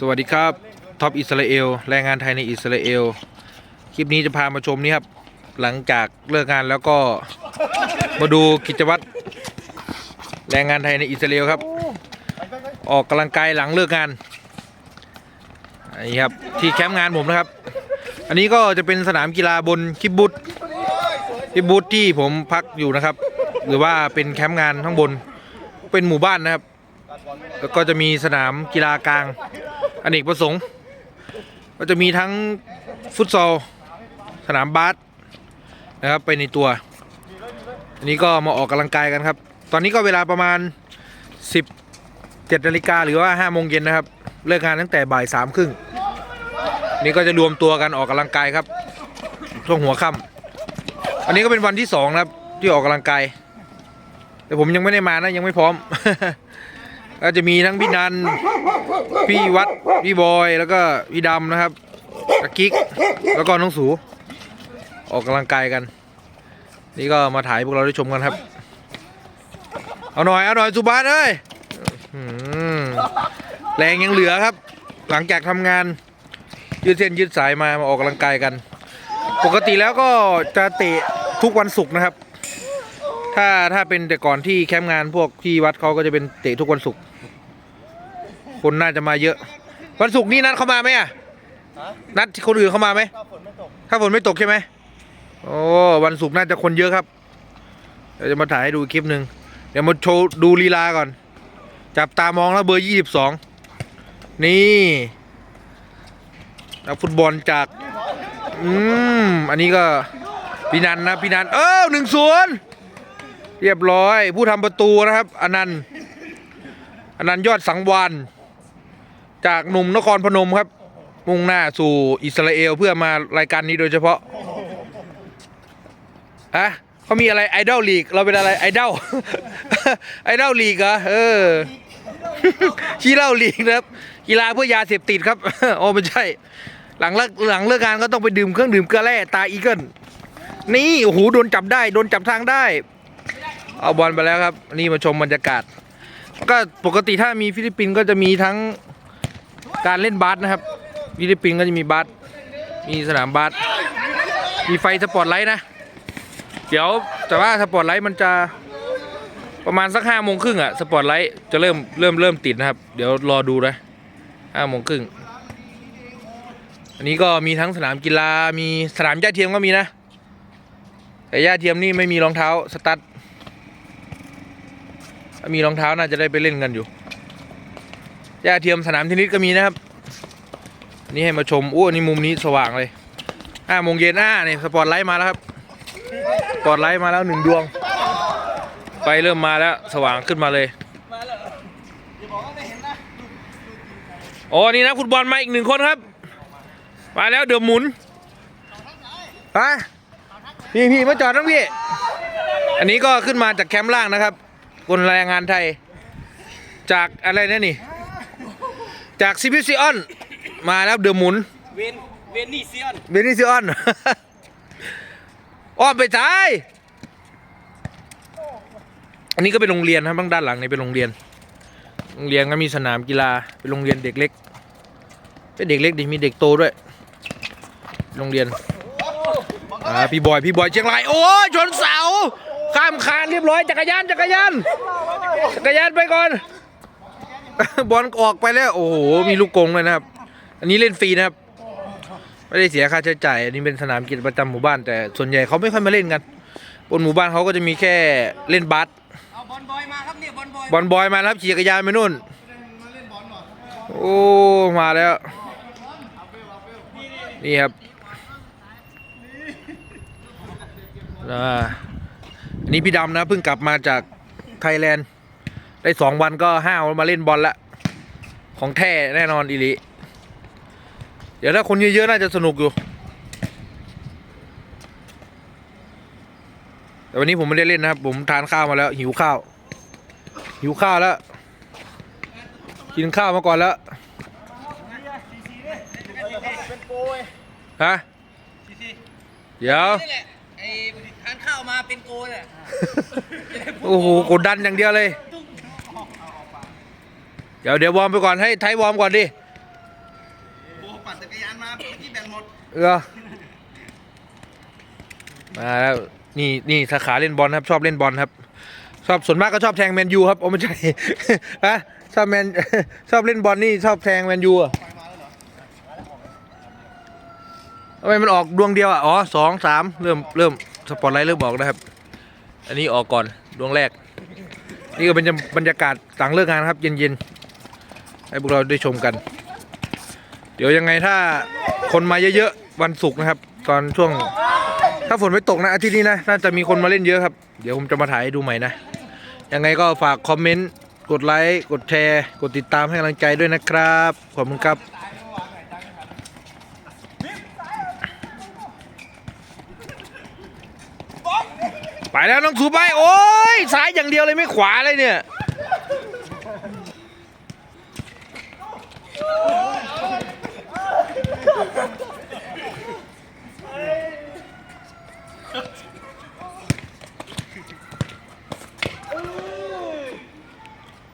สวัสดีครับท็อปอิสราเอลแรงงานไทยในอิสราเอลคลิปนี้จะพามาชมนี่ครับหลังจากเลิกงานแล้วก็มาดูกิจวัตรแรงงานไทยในอิสราเอลครับ ออกกำลังกายหลังเลิกงานนนี้ครับที่แคมป์งานผมนะครับ อันนี้ก็จะเป็นสนามกีฬาบนคิบบุตคิบบุตที่ผมพักอยู่นะครับ หรือว่าเป็นแคมป์งานข้างบนเป็นหมู่บ้านนะครับแล้วก็จะมีสนามกีฬากลาง อเนกประสงค์ ก็จะมีทั้งฟุตซอล สนามบาสนะครับไปในตัว อันนี้ก็มาออกกำลังกายกันครับ ตอนนี้ก็เวลาประมาณ 17นาฬิกาหรือว่า5โมงเย็นนะครับ เลิกงานตั้งแต่บ่ายสามครึ่งนี่ก็จะรวมตัวกันออกกำลังกายครับช่วงหัวค่ำอันนี้ก็เป็นวันที่สองนะครับ ที่ออกกำลังกาย แต่ผมยังไม่ได้มานะยังไม่พร้อม ก็จะมีทั้งพี่นัน พี่วัด พี่บอย แล้วก็พี่ดำนะครับตะกิ๊ก แล้วก็น้องสู ออกกำลังกายกัน นี่ก็มาถ่ายพวกเราได้ชมกันครับ เอาหน่อย เอาหน่อยสุบานเอ้ยแรงยังเหลือครับ หลังจากทำงาน ยืดเส้นยืดสายมามาออกกำลังกายกัน ปกติแล้วก็จะเตะทุกวันศุกร์นะครับ ถ้าถ้าเป็นแต่ก่อนที่แคมป์งานพวกที่วัดเขาก็จะเป็นเตะทุกวันศุกร์คนน่าจะมาเยอะ วันศุกร์นี่นัดเข้ามาไหมอะนัดคนอื่นเข้ามาไหมถ้าฝนไม่ตกถ้าฝนไม่ตกใช่ไหมโอ้วันศุกร์น่าจะคนเยอะครับเดี๋ยวจะมาถ่ายให้ดูอีกคลิปหนึ่งเดี๋ยวมาโชว์ดูลีลาก่อน จับตามองแล้วเบอร์ยี่สิบสองนี่นักฟุตบอลจากอืมอันนี้ก็พี่นันนะพี่นันเออหนึ่งศูนย์ เรียบร้อย ผู้ทำประตูนะครับอนันต์อนันต์ยอดสังวานจากหนุ่มนครพนมครับ มุ่งหน้าสู่อิสราเอลเพื่อมารายการนี้โดยเฉพาะอะเขามีอะไรไอดอลลีกเราเป็นอะไรไอดอลไอดอลลีกเหรอเออขี้เหล้าลีกนะครับ กีฬาเพื่อยาเสพติดครับโอ้ไม่ใช่ หลังเลิกหลังเลิกงานก็ต้องไปดื่มเครื่องดื่มเกลือแร่ตาอีเกิลนี่โอ้โหโดนจับได้โดนจับทางได้ เอาบอลไปแล้วครับนี่มาชมบรรยากาศ ก็ปกติถ้ามีฟิลิปปินส์ก็จะมีทั้งการเล่นบาสนะครับ ฟิลิปปินส์ก็จะมีบาสมีสนามบาสมีไฟสปอตไลท์นะ เดี๋ยวแต่ว่าสปอตไลท์มันจะประมาณสักห้าโมงครึ่งอะสปอตไลท์จะเริ่มเริ่มเริ่มติดนะครับ เดี๋ยวรอดูนะห้าโมงครึ่งอันนี้ก็มีทั้งสนามกีฬามีสนามหญ้าเทียมก็มีนะ แต่หญ้าเทียมนี่ไม่มีรองเท้าสตั๊ด ถ้ามีรองเท้าน่าจะได้ไปเล่นกันอยู่หญ้าเทียมสนามเทนนิสก็มีนะครับนี่ให้มาชมโอ้อันนี่มุมนี้สว่างเลยห้าโมงเย็นอ่าเนี่ยสปอตไลท์มาแล้วครับสปอตไลท์มาแล้วหนึ่งดวงไฟเริ่มมาแล้วสว่างขึ้นมาเลยอ๋อกว่าไม่เห็นนะโอ้นี่นะฟุตบอลมาอีกหนึ่งคนครับ มาแล้วเดือหมุนฮะพี่พี่มาจอดทั้งพี่ อันนี้ก็ขึ้นมาจากแคมป์ล่างนะครับ คนแรงงานไทย จากอะไรนะนี่ จากซิบิซิออน มาแล้วเดือหมุน เวนเวนนี่เซียนเบนิซิออน อ้อมไปซ้าย อันนี้ก็เป็นโรงเรียนนะครับข้างด้านหลังนี่เป็นโรงเรียน โรงเรียนก็มีสนามกีฬา เป็นโรงเรียนเด็กเล็ก เป็นเด็กเล็กดิมีเด็กโตด้วย โรงเรียน อ่าพี่บอย พี่บอยเชียงราย โอ้ยชนเสา ข้ามคานเรียบร้อยจักรยานจักรยานจักรยานไปก่อน บอลออกไปแล้ว โอ้โหมีลูกกงเลยนะครับ อันนี้เล่นฟรีนะครับ ไม่ได้เสียค่าใช้จ่าย อันนี้เป็นสนามกีฬาประจำหมู่บ้าน แต่ส่วนใหญ่เขาไม่ค่อยมาเล่นกัน บนหมู่บ้านเขาก็จะมีแค่เล่นบาสเอาบอลบอยมาครับเนี่ยบอลบอยบอลบอยมาแล้วครับขี่จักรยานไปนู่นโอ้มาแล้วนี่ครับอ่าอั นนี้พี่ดำนะเพิ่งกลับมาจากไทยแลนด์ ได้สองวันก็ห้าวมาเล่นบอลละของแท้แน่นอนอีหลิเดี๋ยวถ้าคนเยอะๆน่าจะสนุกอยู่ แต่วันนี้ผมไม่ได้เล่นนะครับ ผมทานข้าวมาแล้ว หิวข้าว หิวข้าวแล้ว กินข้าวมาก่อนแล้วฮะเดี๋ยว ทานข้าวมาเป็นโกเนี่ยโอ้โหกดดันอย่างเดียวเลย เดี๋ยวเดี๋ยววอร์มไปก่อนให้ไทยวอร์มก่อนดิเออมาแล้วนี่นี่สาขาเล่นบอลครับชอบเล่นบอลครับ ชอบส่วนมากก็ชอบแทงแมนยูครับโอ้ไม่ใช่ฮะชอบแมนชอบเล่นบอลนี่ชอบแทงแมนยูอะทำไมมันออกดวงเดียวอะ อ๋อสองสามเริ่มเริ่ม สปอตไลท์เริ่มบอกนะครับ อันนี้ออกก่อนดวงแรก นี่ก็เป็นบรรยากาศหลังเลิกงานครับ เย็นๆให้พวกเราได้ชมกัน เดี๋ยวยังไงถ้าคนมาเยอะๆวันศุกร์นะครับ ตอนช่วง ถ้าฝนไม่ตกนะอาทิตย์นี้นะน่าจะมีคนมาเล่นเยอะครับ เดี๋ยวผมจะมาถ่ายให้ดูใหม่นะยังไงก็ฝากคอมเมนต์กดไลค์กดแชร์ กดติดตามให้กำลังใจด้วยนะครับ ขอบคุณครับ ไปแล้วน้องสูไปโอ้ยซ้ายอย่างเดียวเลยไม่ขวาเลยเนี่ย